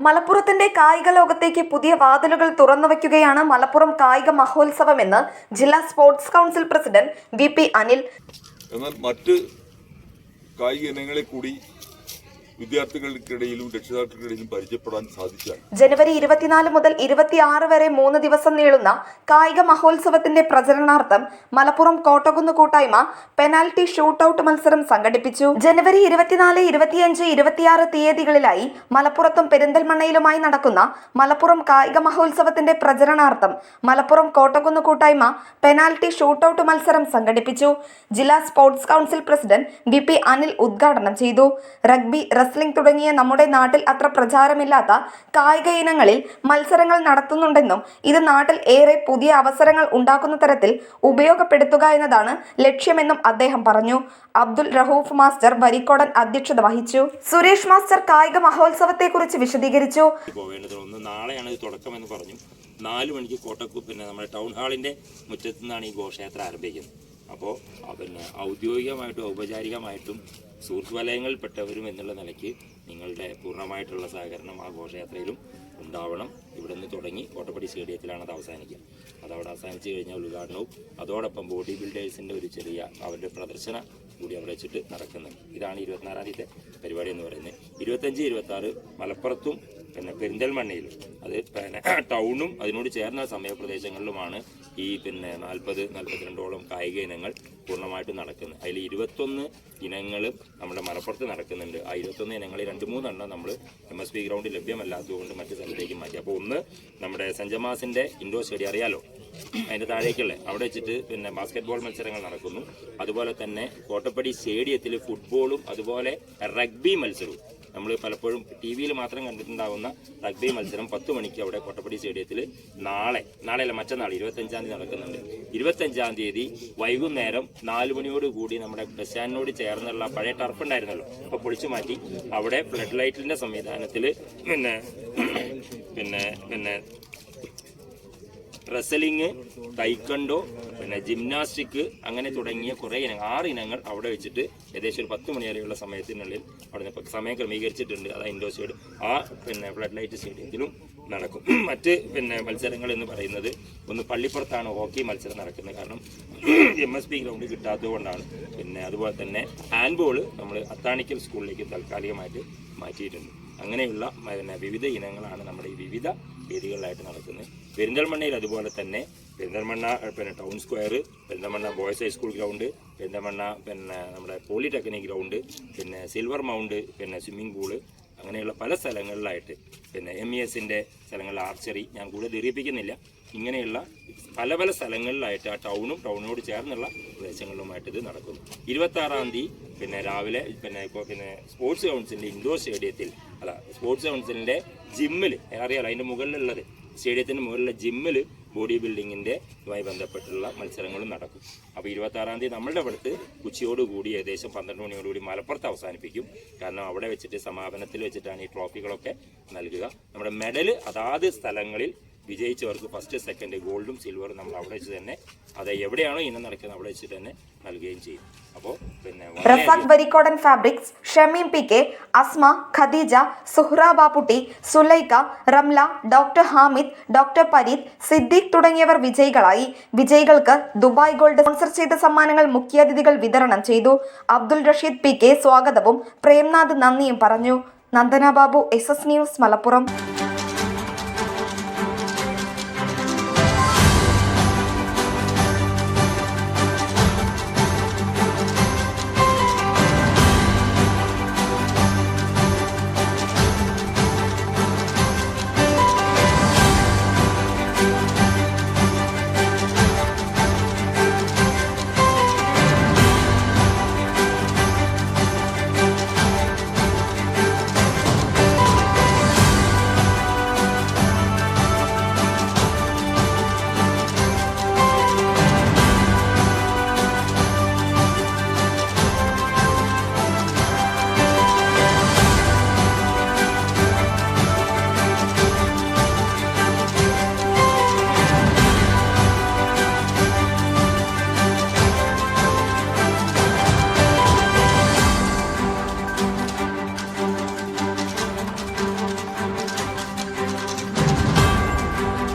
മലപ്പുറത്തിന്റെ കായിക ലോകത്തേക്ക് പുതിയ വാതിലുകൾ തുറന്നു വയ്ക്കുകയാണ് മലപ്പുറം കായിക മഹോത്സവം എന്ന് ജില്ലാ sports council president V P Anil. എന്നാൽ മറ്റ് കായിക ഇനങ്ങളെ കൂടി വിദ്യാർത്ഥികൾക്കിടയിലും രക്ഷിതാക്കൾക്കിടയിലും പരിചയപ്പെടാൻ സാധിച്ചാൽ ജനുവരി ഇരുപത്തിനാല് മുതൽ ഇരുപത്തിയാറ് വരെ മൂന്ന് ദിവസം നീളുന്ന കായിക മഹോത്സവത്തിന്റെ പ്രചരണാർത്ഥം മലപ്പുറം കോട്ടകുന്ന് കൂട്ടായ്മ പെനാൽറ്റി ഷൂട്ടൌട്ട് മത്സരം സംഘടിപ്പിച്ചു. ജനുവരി ഇരുപത്തിനാല് ഇരുപത്തിയഞ്ച് ഇരുപത്തിയാറ് തീയതികളിലായി മലപ്പുറത്തും പെരിന്തൽമണ്ണയിലുമായി നടക്കുന്ന മലപ്പുറം കായിക മഹോത്സവത്തിന്റെ പ്രചരണാർത്ഥം മലപ്പുറം കോട്ടകുന്ന് കൂട്ടായ്മ പെനാൽറ്റി ഷൂട്ടൌട്ട് മത്സരം സംഘടിപ്പിച്ചു. ജില്ലാ sports council president V P Anil ഉദ്ഘാടനം ചെയ്തു. റഗ്ബി റെസ്ലിംഗ് തുടങ്ങിയ നമ്മുടെ നാട്ടിൽ അത്ര പ്രചാരമില്ലാത്ത കായിക ഇനങ്ങളിൽ മത്സരങ്ങൾ നടത്തുന്നുണ്ടെന്നും ഇത് നാട്ടിൽ ഏറെ പുതിയ അവസരങ്ങൾ ഉണ്ടാക്കുന്ന തരത്തിൽ ഉപയോഗപ്പെടുത്തുക എന്നതാണ് ലക്ഷ്യമെന്നും അദ്ദേഹം പറഞ്ഞു. അബ്ദുൽ റഹൂഫ് മാസ്റ്റർ വരിക്കോടൻ അധ്യക്ഷത വഹിച്ചു. സുരേഷ് മാസ്റ്റർ കായിക മഹോത്സവത്തെക്കുറിച്ച് വിശദീകരിച്ചു. നാളെയാണ് ഇത് തുടക്കമെന്ന് പറഞ്ഞു. മണിക്ക് കോട്ടക്കു പിന്നെ നമ്മുടെ ടൗൺ ഹാളിന്റെ മുറ്റത്തു നിന്നാണ് ഈ ഘോഷയാത്ര ആരംഭിക്കുന്നത്. അപ്പോൾ പിന്നെ ഔദ്യോഗികമായിട്ടും ഔപചാരികമായിട്ടും സുഹൃത്ത് വലയങ്ങളിൽപ്പെട്ടവരും എന്നുള്ള നിലയ്ക്ക് നിങ്ങളുടെ പൂർണമായിട്ടുള്ള സഹകരണം ആ ഘോഷയാത്രയിലും ഉണ്ടാവണം. ഇവിടെ നിന്ന് തുടങ്ങി കോട്ടപ്പടി സ്റ്റേഡിയത്തിലാണ് അത് അവസാനിക്കുക. അതവിടെ അവസാനിച്ച് കഴിഞ്ഞാൽ ഉദ്ഘാടനവും അതോടൊപ്പം ബോഡി ബിൽഡേഴ്സിന്റെ ഒരു ചെറിയ അവരുടെ പ്രദർശന കൂടി അവിടെ വെച്ചിട്ട് നടക്കുന്നുണ്ട്. ഇതാണ് ഇരുപത്തിനാലാം തീയതി പരിപാടി എന്ന് പറയുന്നത്. ഇരുപത്തഞ്ച് ഇരുപത്തി ആറ് മലപ്പുറത്തും പിന്നെ പെരിന്തൽമണ്ണയിലും അത് പിന്നെ ടൗണും അതിനോട് ചേർന്ന സമയപ്രദേശങ്ങളിലുമാണ് ഈ പിന്നെ നാൽപ്പത് നാൽപ്പത്തിരണ്ടോളം കായിക ഇനങ്ങൾ പൂർണമായിട്ടും നടക്കുന്നത് അതിൽ ഇരുപത്തൊന്ന് ഇനങ്ങൾ നമ്മുടെ മലപ്പുറത്ത് നടക്കുന്നുണ്ട്. ആ ഇരുപത്തൊന്ന് ഇനങ്ങളിൽ രണ്ട് മൂന്നെണ്ണം നമ്മൾ എം എസ് പി ഗ്രൗണ്ടിൽ ലഭ്യമല്ലാത്തതുകൊണ്ട് മറ്റു സ്ഥലത്തേക്ക് മാറ്റി. അപ്പോൾ ഒന്ന് നമ്മുടെ സെഞ്ചമാസിന്റെ ഇൻഡോർ സ്റ്റേഡിയം. അറിയാലോ? അതിന്റെ താഴേക്കുള്ള അവിടെ വെച്ചിട്ട് പിന്നെ ബാസ്കറ്റ്ബോൾ മത്സരങ്ങൾ നടക്കുന്നു. അതുപോലെ തന്നെ കോട്ടപ്പടി സ്റ്റേഡിയത്തിൽ ഫുട്ബോളും അതുപോലെ റഗ്ബി മത്സരവും. നമ്മൾ പലപ്പോഴും ടി വിയിൽ മാത്രം കണ്ടിട്ടുണ്ടാകുന്ന റഗ്ബി മത്സരം പത്ത് മണിക്ക് അവിടെ കൊട്ടപ്പടി സ്റ്റേഡിയത്തിൽ നാളെ നാളെ അല്ല മറ്റന്നാൾ ഇരുപത്തഞ്ചാം തീയതി നടക്കുന്നുണ്ട്. ഇരുപത്തഞ്ചാം തീയതി വൈകുന്നേരം നാല് മണിയോട് കൂടി നമ്മുടെ ബസ് സ്റ്റാൻഡിനോട് ചേർന്നുള്ള പഴയ ടർഫ് ഉണ്ടായിരുന്നല്ലോ. അപ്പോൾ പൊളിച്ചു മാറ്റി അവിടെ ഫ്ലഡ് ലൈറ്റിന്റെ സംവിധാനത്തിൽ പിന്നെ പിന്നെ പിന്നെ റെസലിങ് തൈക്കണ്ടോ പിന്നെ ജിംനാസ്റ്റിക് അങ്ങനെ തുടങ്ങിയ കുറേ ഇനങ്ങൾ ആറ് ഇനങ്ങൾ അവിടെ വെച്ചിട്ട് ഏകദേശം ഒരു പത്ത് മണി വരെയുള്ള സമയത്തിനുള്ളിൽ അവിടെ സമയം ക്രമീകരിച്ചിട്ടുണ്ട്. അത് ഇൻഡോർ സ്റ്റേഡിയം ആ പിന്നെ ഫ്ലഡ് ലൈറ്റ് സ്റ്റേഡിയത്തിലും നടക്കും. മറ്റ് പിന്നെ മത്സരങ്ങൾ എന്ന് പറയുന്നത് ഒന്ന് പള്ളിപ്പുറത്താണ് ഹോക്കി മത്സരം നടക്കുന്നത്. കാരണം എം എസ് പി ഗ്രൗണ്ട് കിട്ടാത്തത് കൊണ്ടാണ് പിന്നെ അതുപോലെ തന്നെ ഹാൻഡ്ബോൾ നമ്മൾ അത്താണിക്കൽ സ്കൂളിലേക്ക് താൽക്കാലികമായിട്ട് മാറ്റിയിട്ടുണ്ട്. അങ്ങനെയുള്ള വിവിധ ഇനങ്ങളാണ് നമ്മുടെ ഈ വിവിധ വേദികളിലായിട്ട് നടക്കുന്നത്. പെരിന്തൽമണ്ണയിൽ അതുപോലെ തന്നെ പെരിന്തൽമണ്ണ പിന്നെ town square Perinthalmanna boys high school ground Perinthalmanna പിന്നെ നമ്മുടെ പോളിടെക്നിക് ഗ്രൗണ്ട് പിന്നെ സിൽവർ മൗണ്ട് പിന്നെ സ്വിമ്മിംഗ് പൂൾ അങ്ങനെയുള്ള പല സ്ഥലങ്ങളിലായിട്ട് പിന്നെ എം ഇ എസിന്റെ സ്ഥലങ്ങളിൽ ആർച്ചറി ഞാൻ കൂടുതൽ ദീർഘിപ്പിക്കുന്നില്ല. ഇങ്ങനെയുള്ള പല പല സ്ഥലങ്ങളിലായിട്ട് ആ ടൗണും ടൗണിനോട് ചേർന്നുള്ള പ്രദേശങ്ങളിലുമായിട്ട് ഇത് നടക്കുന്നു. ഇരുപത്താറാം തീയതി പിന്നെ രാവിലെ പിന്നെ ഇപ്പോൾ പിന്നെ സ്പോർട്സ് കൗൺസിലിന്റെ ഇൻഡോർ സ്റ്റേഡിയത്തിൽ അല്ല സ്പോർട്സ് കൗൺസിലിന്റെ ജിമ്മിൽ അറിയാലോ അതിന്റെ മുകളിലുള്ളത് സ്റ്റേഡിയത്തിന്റെ മുകളിലുള്ള ജിമ്മിൽ ബോഡി ബിൽഡിങ്ങിന്റെ ഇതുമായി ബന്ധപ്പെട്ടുള്ള മത്സരങ്ങളും നടക്കും. അപ്പോൾ ഇരുപത്തി ആറാം തീയതി നമ്മളുടെ അടുത്ത് ഉച്ചയോടുകൂടി ഏകദേശം പന്ത്രണ്ട് മണിയോടുകൂടി മലപ്പുറത്ത് അവസാനിപ്പിക്കും. കാരണം അവിടെ വെച്ചിട്ട് സമാപനത്തിൽ വെച്ചിട്ടാണ് ഈ ട്രോഫികളൊക്കെ നൽകുക. നമ്മുടെ മെഡൽ അതാത് സ്ഥലങ്ങളിൽ വിജയിച്ചവർക്ക് ഫസ്റ്റ് സെക്കൻഡ് ഗോൾഡും സിൽവറും നമ്മൾ അവിടെ വെച്ച് തന്നെ അത് എവിടെയാണോ ഇനം നടക്കുന്നത് അവിടെ വെച്ചിട്ട് തന്നെ നൽകുകയും ചെയ്യും. അപ്പോൾ പിന്നെ Varikkodan fabrics Shameem P K Asma Khadeeja Suhra Bapputty Sulaikha Ramla doctor Hamid doctor Pareed Siddique തുടങ്ങിയവർ വിജയികളായി. വിജയികൾക്ക് ദുബായ് ഗോൾഡ് സ്പോൺസർ ചെയ്ത സമ്മാനങ്ങൾ മുഖ്യാതിഥികൾ വിതരണം ചെയ്തു. അബ്ദുൾ റഷീദ് പി കെ സ്വാഗതവും പ്രേംനാഥ് നന്ദിയും പറഞ്ഞു. Nandana Babu S S news Malappuram.